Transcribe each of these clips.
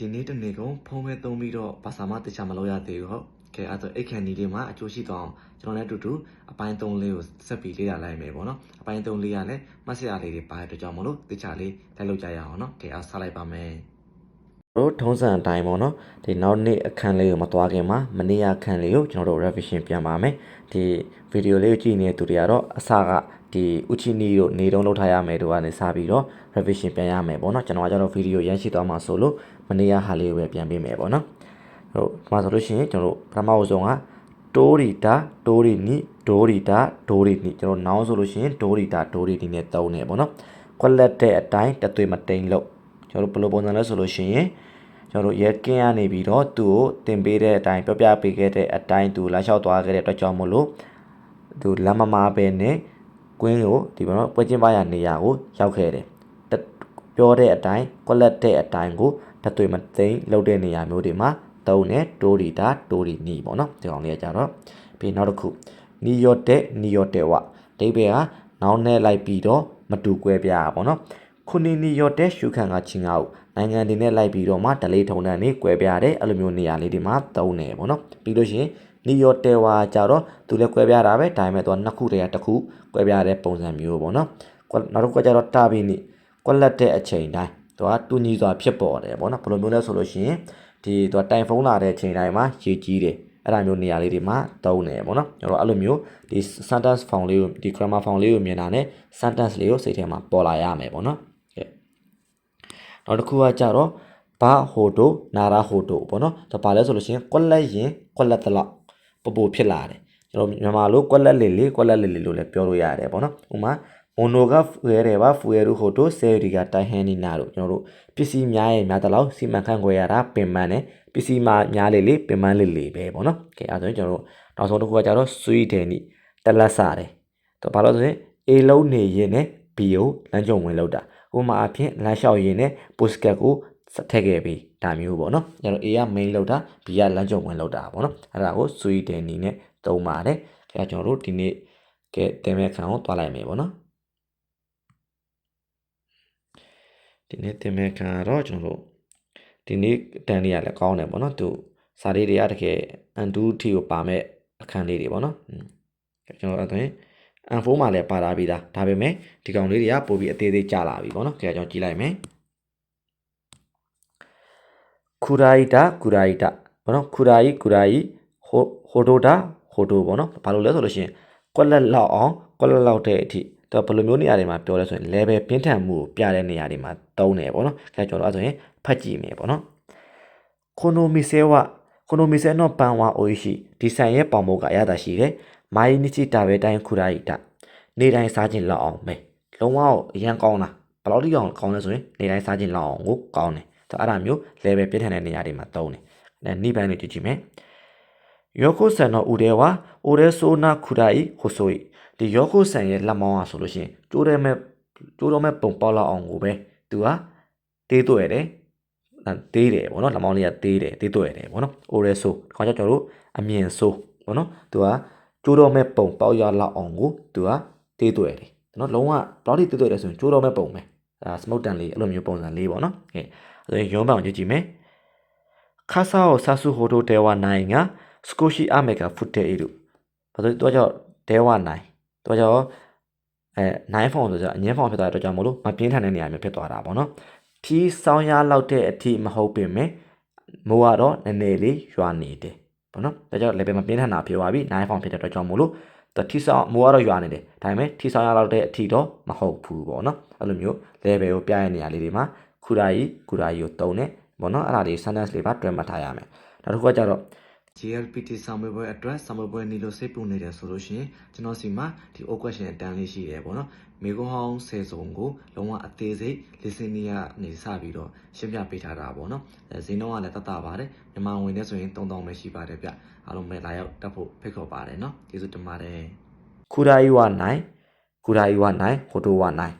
ဒီနေ့တနေ့ကုန်ဖုန်းပဲသုံးပြီးတော့ဘာသာမှတခြားမလုပ်ရသေးဘူးဟုတ်ကဲအဲ့တော့အိတ်ခန်ဒီလေးမှာအကျိုးရှိသွားအောင်ကျွန်တော်လည်းအတူတူအပိုင်း3လေးကိုဆက်ပြီးလေ့လာလိုက်မယ်ပေါ့နော်အပိုင်း3လေးကလည်းမှတ်စရာလေးတွေပါတဲ့အတွက်ကြောင့်မလို့တခြားလေးလိုက်လုပ်ကြရအောင်နော်ကဲအားဆက်လိုက်ပါမယ်တို့ထုံးစံအတိုင်းပေါ့နော်ဒီနောက်နေ့အခန်းလေးကိုမသွားခင်မှာမနေ့အခန်းလေးကိုကျွန်တော်တို့ revision ပြန်ပါမယ်ဒီဗီဒီယိုလေးကိုကြည့်နေတဲ့သူတွေကတော့အစကဒီဥချီနီတို့နေတုံးလောက်ထားရမယ်တို့ကနေစပြီးတော့ revision ပြန်ရမယ်ပေါ့နော်ကျွန်တော်ကကျတော့ဗီဒီယိုရမ်းရှိသွားမှာဆိုလို့မနေ့ကဟာလေးကိုပဲပြန်ပေးမယ်ပေါ့နော်ဟုတ်ဒီမှာဆိုလို့ရှိရင်ကျွန်တော်တို့ပထမဆုံးကတိုးရီတာတိုးရီနီဒိုရီတာဒိုရီနီကျွန်တော်နောင်းဆိုလို့ရှိရင်ဒိုရီတာဒိုရီနီနဲ့တုံးနေပေါ့နော်ကွက်လက်တဲ့အတိုင်းတသွေးမတိန်လို့ကျွန်တော်တို့ဘယ်လိုပုံစံလဲဆိုလို့ရှိရင်ကျွန်တော်တို့ရဲကင်းရနေပြီးတော့သူ့ကိုတင်ပေးတဲ့အတိုင်းပြောပြပေးခဲ့တဲ့အတိုင်းသူလာလျှောက်သွားခဲ့တဲ့အတွက်ကြောင့်မို့လို့သူလမ်းမမာပဲနဲ့ ကွင်းကိုဒီပေါ့နော်ပွဲချင်းပါရနေရာကိုရောက်ခဲ့တယ်တပြောတဲ့အတိုင်းကွက်လက်တဲ့အတိုင်းကိုတသွေးမတိန်လောက်တဲ့နေရာမျိုးတွေမှာတုံးနဲ့တိုးရီတာတိုးရီနီပေါ့နော်ဒီကောင်လေးကကြတော့ပြီးနောက်တစ်ခုနီယော့တဲ့နီယော့တဲ့ဝဒိဗေကနောင်းနဲ့လိုက်ပြီးတော့မတူကွဲပြားပါပေါ့နော်ခုနီနီယော့တဲ့ရှုခံကချင်းငါ့ကိုနိုင်ငံတွေနဲ့လိုက်ပြီးတော့မှဒလေးထုံတန်းနေကွဲပြားတယ်အဲ့လိုမျိုးနေရာလေးတွေမှာတုံးနေပေါ့နော်ပြီးလို့ရှိရင် နီယော့တဲ့ဝါကြတော့သူလည်းကွဲပြားတာပဲဒါပေမဲ့သူကနှစ်ခုတည်းကတစ်ခုကွဲပြားတဲ့ပုံစံမျိုးပေါ့နော်ကွက်နောက်တစ်ခုကကြတော့တာဘီနီကွက်လက်တဲ့အချိန်တိုင်းသူကတူညီစွာဖြစ်ပေါ်တယ်ပေါ့နော်ဘယ်လိုမျိုးလဲဆိုလို့ရှိရင်ဒီသူကတိုင်ဖုန်းလာတဲ့အချိန်တိုင်းမှာရေကြီးတယ်အဲ့ဒါမျိုးနေရာလေးတွေမှာတုံးတယ်ပေါ့နော်ကျွန်တော်အဲ့လိုမျိုးဒီ sentence form လေးကိုဒီ grammar form လေးကိုမြင်တာနဲ့ sentence လေးကိုစိတ်ထဲမှာပေါ်လာရမယ်ပေါ့နော်ကဲနောက်တစ်ခုကကြတော့ဘာဟိုတိုနာရာဟိုတိုပေါ့နော်ဒါပါလဲဆိုလို့ရှိရင်ကွက်လက်ရင်ကွက်လက်တလောက် ပပဖြစ်လာတယ်ကျွန်တော်မြန်မာလိုကွက်လက်လေးလေးကွက်လက်လေးလေးလို့လည်းပြောလို့ရတယ်ပေါ့နော်ဥမာမိုနိုကဖူရဲတယ်ပါဖူရဲရူဟိုတိုဆယ်ရီကတိုင်ဟန်နီနာတို့ကျွန်တော်တို့ပစ္စည်းများရဲ့များတလောက်စီမံခန့်ခွဲရတာပင်ပန်းတယ်ပစ္စည်းမများလေးလေးပင်ပန်းလေးလေးပဲပေါ့နော်ကဲအဲဒါဆိုရင်ကျွန်တော်တို့နောက်ဆုံးတစ်ခုကကြတော့ဆွီတယ်နီတလက်စားတယ်တော့ဘာလို့ဆိုရင် A လုံးနေရင်နဲ့ B ကိုလမ်းကြုံဝင်လောက်တာဥပမာအဖြစ်လမ်းလျှောက်ရင်နဲ့ postcard ကို ထည့်ခဲ့ပြီးဒါမျိုးပေါ့နော်ကျွန်တော် A က main လောက်တာ B ကလမ်းကြုံဝင်လောက်တာပေါ့နော်အဲ့ဒါကိုဆွီတယ်နီနဲ့သုံးပါတယ်အဲကျွန်တော်တို့ဒီနေ့ကဲတင်မဲ့ခံကိုတွားလိုက်မယ်ပေါ့နော်ဒီနေ့တင်မဲ့ခံကတော့ကျွန်တော်တို့ဒီနေ့တန်လေးရလည်းကောင်းတယ်ပေါ့နော်သူစာလေးတွေကတကယ်အန်တူးထီကိုပါမဲ့အခန်းလေးတွေပေါ့နော်ကျွန်တော်အဲ့ဒါအန်ဖိုးမှာလည်းပါလာပြီးသားဒါပေမဲ့ဒီကောင်လေးတွေကပို့ပြီးအသေးသေးကျလာပြီပေါ့နော်ကြည့်ကျွန်တော်ကြည့်လိုက်မယ် ခူရာယီတာခူရာယီတာပေါ့နော်ခူရာယီခူရာယီဟိုဟိုဒိုတာဟိုဒိုပေါ့နော်ဘာလို့လဲဆိုလို့ရှိရင်ကွက်လက်လောက်အောင်ကွက်လက်လောက်တဲ့အထိတော့ဘယ်လိုမျိုးနေရာတွေမှာပြောလဲဆိုရင် level ပြင်းထန်မှုကိုပြတဲ့နေရာတွေမှာတုံးတယ်ပေါ့နော်အဲကျွန်တော်အဲ့ဆိုရင်ဖတ်ကြည့်မယ်ပေါ့နော်ကိုနိုမီဆဲဝကိုနိုမီဆဲနော်ပန်ဝါအိုရှိဒီဆိုင်ရဲ့ပေါင်မိုးကအရသာရှိတယ်မိုင်းနီချီတာပဲတိုင်းခူရာယီတာနေတိုင်းစားခြင်းလောက်အောင်မယ်လုံးဝအရန်ကောင်းတာဘယ်လောက်ထိအောင်ကောင်းလဲဆိုရင်နေတိုင်းစားခြင်းလောက်အောင်ကိုကောင်းတယ် ဆိုတော့အဲ့ဒါမျိုး level ပြည့်ထန်တဲ့နေရာတွေမှာသုံးတယ်အဲနိဗ္ဗာန်ကိုကြည့်ကြည့်မယ်ယောကုဆန်တော်ဦးတဲ့ဝါဦးတဲ့ဆိုနာခူတာဤဟိုဆိုဤဒီယောကုဆန်ရဲ့လက်မောင်းอ่ะဆိုလို့ရှိရင်တိုးတဲ့မဲ့တိုးတော့မဲ့ပုံပေါက်လောက်အောင်ကိုပဲသူကတေးသွဲ့တယ်တေးတယ်ဗောနော်လက်မောင်းလေးကတေးတယ်တေးသွဲ့တယ်ဗောနော်ဦးတဲ့ဆိုခေါင်းကြောက်ကျွန်တော်တို့အမြင်ဆိုဗောနော်သူကတိုးတော့မဲ့ပုံပေါက်ရလောက်အောင်ကိုသူကတေးသွဲ့တယ်နော်လုံးဝဘလောက်တိတေးသွဲ့တယ်ဆိုရင်တိုးတော့မဲ့ပုံပဲ အဲ smoke တန်လေးအဲ့လိုမျိုးပုံစံလေးပေါ့နော်ဟဲ့အဲရုံးပောင်ကြည့်ကြည့်မယ်ခါဆာကိုဆာဆူဟိုတိုတဲဝနိုင်ကစကိုရှိအမေကဖုတ်တဲ့ဤတို့ဘာလို့တော့ကြောတဲဝနိုင်တော့ကြောအဲနိုင်ဖုန်းဆိုကြအငင်းဖုန်းဖြစ်သွားတဲ့အတွက်ကြောင့်မလို့မပြင်းထန်တဲ့နေရာမျိုးဖြစ်သွားတာပေါ့နော်ထီးဆောင်းရလောက်တဲ့အထိမဟုတ်ပင်မဲ့မိုးကတော့နည်းနည်းလေးရွာနေတယ်ပေါ့နော်ဒါကြောင့် level မပြင်းထန်တာဖြစ်သွားပြီနိုင်ဖုန်းဖြစ်တဲ့အတွက်ကြောင့်မလို့ တထီဆောင်မိုးကတော့ရွာနေတယ်ဒါပေမဲ့ထီဆောင်ရလောက်တဲ့အထိတော့မဟုတ်ဘူးပေါ့နော်အဲ့လိုမျိုး level ကိုပြရတဲ့နေရာလေးတွေမှာခူရာကြီးခူရာကြီးကိုတုံးတယ်ပေါ့နော်အဲ့ဒါတွေ sentence လေးပါတွဲမှတ်ထားရမယ်နောက်တစ်ခုကကြတော့ GLPT စာမေးပွဲအတွက်စာမေးပွဲနေလို့စိတ်ပူနေတယ်ဆိုလို့ရှိရင်ကျွန်တော်စီမှာဒီ O question အတန်းလေးရှိတယ်ပေါ့နော် မိကုန်းဟောင်းဆယ်စုံကိုလုံးဝအသေးစိတ် listening ကနေစပြီးတော့ရှင်းပြပေးထားတာပေါ့နော်အဲဈေးနှုန်းကလည်းတတ်တာပါတယ်မြန်မာဝင်နေဆိုရင်3000ပဲရှိပါတယ်ဗျအားလုံးပဲလာရောက်တက်ဖို့ဖိတ်ခေါ်ပါတယ်နော်ကျေးဇူးတင်ပါတယ်ခူရာယီဝနိုင်ခူရာယီဝနိုင်ဟိုတိုဝနိုင်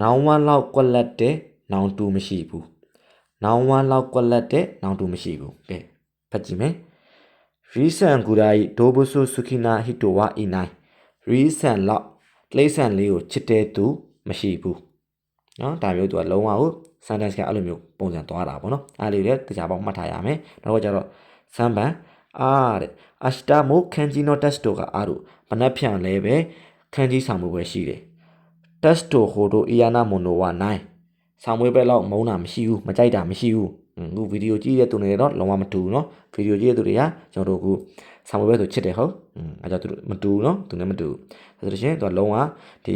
နောင်ဝမ်းလောက်ကွက်လက်တဲ့နောင်တူမရှိဘူးနောင်ဝမ်းလောက်ကွက်လက်တဲ့နောင်တူမရှိဘူးကဲဖတ်ကြည့်မယ်ရီဆန်ကူရာဤဒိုဘုဆုစုခိနာဟီတိုဝါအီနိုင်ရီဆန်လောက် လိမ့်ဆန်လေးကိုချစ်တဲ့သူမရှိဘူးနော်ဒါမျိုးသူကလုံးဝကို sentence ကအဲ့လိုမျိုးပုံစံသွားတာပေါ့နော်အဲ့လိုလေတရားပေါက်မှတ်ထားရမယ်နောက်ကကျတော့စမ်းပန်အားတဲ့အစတာမိုခန်ဂျီနိုတက်စတိုကအားတို့မနှက်ဖြန်လဲပဲခန်းကြီးဆောင်မှုပဲရှိတယ်တက်စတိုဟိုတို့အီယာနာမွန်နိုဝါ9ဆောင်မွေးပဲလောက်မုန်းတာမရှိဘူးမကြိုက်တာမရှိဘူး အခုဗီဒီယိုကြည့်တဲ့သူတွေတော့လုံးဝမတူဘူးเนาะဗီဒီယိုကြည့်တဲ့သူတွေကကျွန်တော်တို့အခုဆောင်မွေးပဲဆိုချစ်တယ်ဟုတ်အဲကြောင့်သူတို့မတူဘူးเนาะသူနဲ့မတူဘူးဒါဆိုရင်သူကလုံးဝဒီ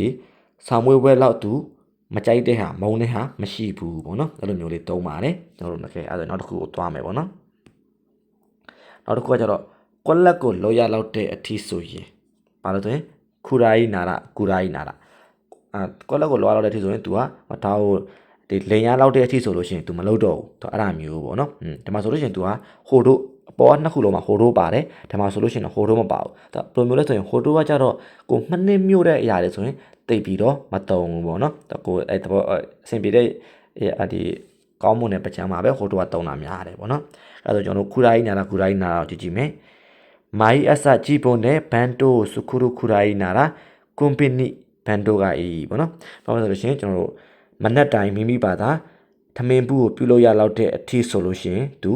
ဆောင်မွေးပဲလောက်သူမကြိုက်တဲ့ဟာမုန်းတဲ့ဟာမရှိဘူးပေါ့နော်အဲ့လိုမျိုးလေးသုံးပါတယ်ကျွန်တော်တို့လည်းအဲ့ဒါနောက်တစ်ခုကိုသွားမယ်ပေါ့နော်နောက်တစ်ခုကကျတော့ကွက်လက်ကိုလောရလောက်တဲ့အထီးဆိုရင်ဘာလို့ဆိုရင်ခူရာယီနာရကူရာယီနာရအာကွက်လက်ကိုလောရလောက်တဲ့အထီးဆိုရင် तू ကဒါကို ဒီလိန်ရလောက်တဲ့အထိဆိုလို့ရှိရင် तू မလုပ်တော့ဘူးတော့အဲ့ဒါမျိုးပေါ့နော်อืมဒီမှာဆိုလို့ရှိရင် तू ကဟိုတို့အပေါ်နှစ်ခုလုံးမှာဟိုတို့ပါတယ်ဒီမှာဆိုလို့ရှိရင်ဟိုတို့မပါဘူးဒါဘယ်လိုမျိုးလဲဆိုရင်ဟိုတို့ကကြတော့ကိုမနှစ်မြို့တဲ့အရာတွေဆိုရင်တိတ်ပြီးတော့မတုံဘူးပေါ့နော်ကိုအဲ့တော့အဆင်ပြေတဲ့ဒီကောင်းမွန်တဲ့ပကြံမှာပဲဟိုတို့ကတုံတာများတယ်ပေါ့နော်အဲ့ဒါဆိုကျွန်တော်ခူတိုင်းနာတာခူတိုင်းနာတာကိုကြည့်ကြည့်မယ်မိုင်းအစကြည့်ပုံနဲ့ဘန်တိုစုခူရခူတိုင်းနာတာကွန်ပဏီဘန်တိုကအေးပေါ့နော်ဘာလို့လဲဆိုလို့ရှိရင်ကျွန်တော်တို့ မနက်တိုင်းမိမိဘာသာထမင်းဘူးကိုပြုလုပ်ရလောက်တဲ့အထီးဆိုလို့ရှိရင်သူ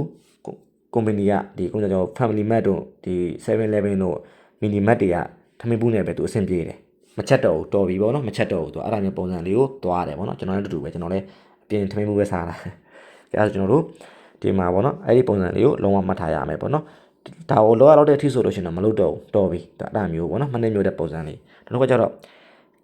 ကွန်ပဏီကဒီခုနကကျွန်တော် family mat တို့ဒီ711တို့ mini mat တွေကထမင်းဘူးနဲ့ပဲသူအဆင်ပြေတယ်မချက်တော့ဘူးတော်ပြီပေါ့နော်မချက်တော့ဘူးသူအဲ့ဒါမျိုးပုံစံလေးကိုသွားတယ်ပေါ့နော်ကျွန်တော်လည်းတူတူပဲကျွန်တော်လည်းအပြင်ထမင်းဘူးပဲစားတာအဲဒါကျွန်တော်တို့ဒီမှာပေါ့နော်အဲ့ဒီပုံစံလေးကိုလုံးဝမှတ်ထားရမယ်ပေါ့နော်ဒါကိုလောရတော့တဲ့အထိဆိုလို့ရှိရင်တော့မလုပ်တော့ဘူးတော်ပြီဒါအဲ့ဒါမျိုးပေါ့နော်မနှိမ့်မျိုးတဲ့ပုံစံလေးဒါတော့ကကြတော့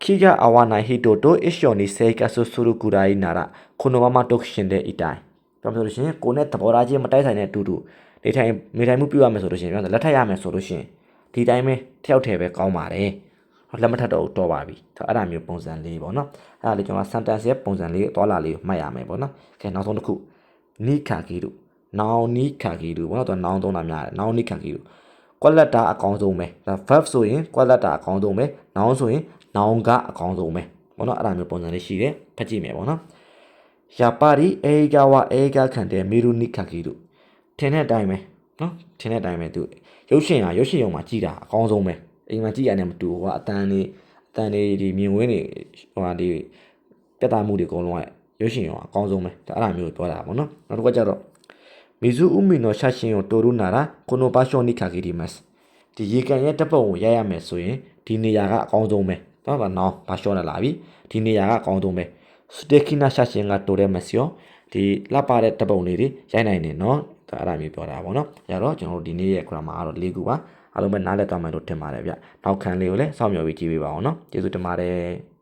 ခိကအဝနာဟီတိုတိုအရှော်နီဆေကဆူဆူရူကူရိုင်းနာရာခုနဝမတုတ်ရှင်တဲ့အတိုင်းပြောလို့ရှိရင်ကိုနဲ့သဘောထားချင်းမတိုက်ဆိုင်တဲ့အတူတူနေထိုင်နေထိုင်မှုပြုရမယ်ဆိုလို့ရှိရင်ပြောလက်ထပ်ရမယ်ဆိုလို့ရှိရင်ဒီတိုင်းပဲတယောက်တည်းပဲကောင်းပါတယ်လက်မထပ်တော့တော်ပါပြီအဲ့ဒါမျိုးပုံစံလေးပေါ့နော်အဲ့ဒါလေးကျွန်တော် sentence ရဲ့ပုံစံလေးသွားလာလေးကိုမှတ်ရမယ်ပေါ့နော်ကဲနောက်ဆုံးတစ်ခုနိခါကီတို့နောင်နိခါကီတို့ပေါ့နော်သူနောင်သုံးတာများတယ်နောင်နိခါကီတို့ကွက်လက်တာအကောင်းဆုံးပဲဒါ verb ဆိုရင်ကွက်လက်တာအကောင်းဆုံးပဲနောင်ဆိုရင် နောင်ကအကောင်းဆုံးပဲပေါ့နော်အဲ့ဒါမျိုးပုံစံလေးရှိတယ်ဖတ်ကြည့်မယ်ပေါ့နော်ယာပါရီအေဂါဝအေဂါခန်တဲ့မီရူနိခါကီတို့ထင်တဲ့အတိုင်းပဲနော်ထင်တဲ့အတိုင်းပဲသူရုပ်ရှင်ဟာရုပ်ရှင်ရုံမှာကြည်တာအကောင်းဆုံးပဲအိမ်မှာကြည့်ရတယ်မတူဘူးကွာအတန်းလေးအတန်းလေးဒီမြင်ဝင်းတွေဟိုဟာဒီပြတ်သားမှုတွေအကုန်လုံးကရုပ်ရှင်ရောအကောင်းဆုံးပဲဒါအဲ့ဒါမျိုးပြောတာပေါ့နော်နောက်တစ်ခါကျတော့မီဇူဥမီနိုရှာရှင်ကိုတိုရုနာရာကိုနိုဘာရှောနိခါကီဒီမတ်ဒီရေကန်ရဲ့တပ်ပုံကိုရရမယ်ဆိုရင်ဒီနေရာကအကောင်းဆုံးပဲ တော့ဗာနော်ဘာရှောနေလာပြီဒီနေရာကအကောင်းဆုံးပဲစတေကီနာရှာရှင်ကတိုရဲမစီယောဒီလှပတဲ့တပ်ပုံလေးတွေရိုက်နိုင်နေနော်ဒါအဲ့ဒါမျိုးပြောတာပေါ့နော်။ဒါတော့ကျွန်တော်တို့ဒီနေ့ရဲ့ grammar ကတော့၄ခုပါ။အားလုံးပဲနားလည်သွားမယ်လို့ထင်ပါတယ်ဗျ။နောက်ခံလေးကိုလည်းစောင့်မျှော်ပြီးကြည့်ပေးပါအောင်နော်။ကျေးဇူးတင်ပါတယ်။